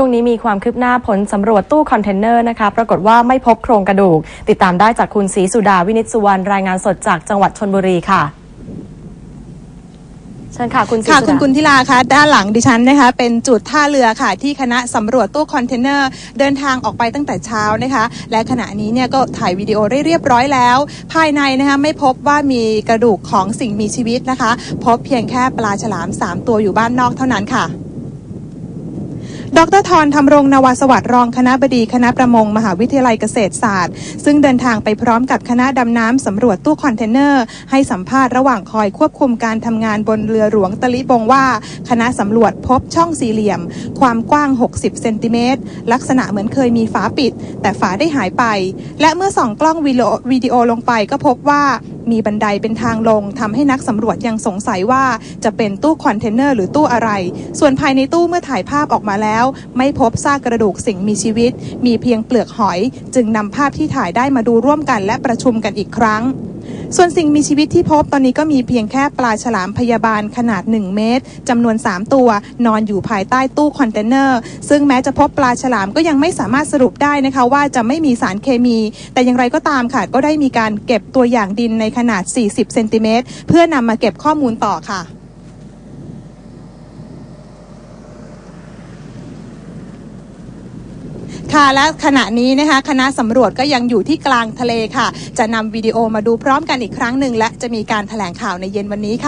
ช่วงนี้มีความคืบหน้าผลสำรวจตู้คอนเทนเนอร์นะคะ ปรากฏว่าไม่พบโครงกระดูก ติดตามได้จากคุณศรีสุดาวินิจสุวรรณรายงานสดจากจังหวัดชนบุรีค่ะเชิญค่ะคุณศรีค่ะสุคุณดากุลธิลาคะด้านหลังดิฉันนะคะเป็นจุดท่าเรือค่ะ ที่คณะสำรวจตู้คอนเทนเนอร์เดินทางออกไปตั้งแต่เช้านะคะ และขณะนี้เนี่ยก็ถ่ายวิดีโอได้เรียบร้อยแล้ว ภายในนะคะไม่พบว่ามีกระดูกของสิ่งมีชีวิตนะคะ พบเพียงแค่ปลาฉลาม 3 ตัวอยู่บ้านนอกเท่านั้นค่ะ ดรทรธรรมรงนวสวัสดิ์รองคณะบดีคณะประมง มหาวิทยาลัยเกษตรศาสตร์ ซึ่งเดินทางไปพร้อมกับคณะดำน้ำสำรวจตู้คอนเทนเนอร์ ให้สัมภาษณ์ระหว่างคอยควบคุมการทำงานบนเรือหลวงตะลิบงว่า คณะสำรวจพบช่องสี่เหลี่ยม ความกว้าง 60 เซนติเมตร ลักษณะเหมือนเคยมีฝาปิด แต่ฝาได้หายไป และเมื่อส่องกล้องวิดีโอวิดีโอลงไปก็พบว่า มีบันไดเป็นทางลงทำให้นักสำรวจยังสงสัยว่าจะเป็นตู้คอนเทนเนอร์หรือตู้อะไร ส่วนภายในตู้เมื่อถ่ายภาพออกมาแล้ว ไม่พบซากกระดูกสิ่งมีชีวิต มีเพียงเปลือกหอย จึงนำภาพที่ถ่ายได้มาดูร่วมกันและประชุมกันอีกครั้ง ส่วนสิ่งมีชีวิตที่พบตอนนี้ก็มีเพียงแค่ปลาฉลามพยาบาลขนาด 1 เมตรจำนวน 3 ตัว นอนอยู่ภายใต้ตู้คอนเทนเนอร์ ซึ่งแม้จะพบปลาฉลามก็ยังไม่สามารถสรุปได้นะคะ ว่าจะไม่มีสารเคมี แต่อย่างไรก็ตามค่ะ ก็ได้มีการเก็บตัวอย่างดินในขนาด 40 เซนติเมตรเพื่อนำมาเก็บข้อมูลต่อค่ะ ค่ะและขณะนี้นะคะคณะสำรวจก็ยังอยู่ที่กลางทะเลค่ะ จะนำวิดีโอมาดูพร้อมกันอีกครั้งหนึ่งและจะมีการแถลงข่าวในเย็นวันนี้ค่ะ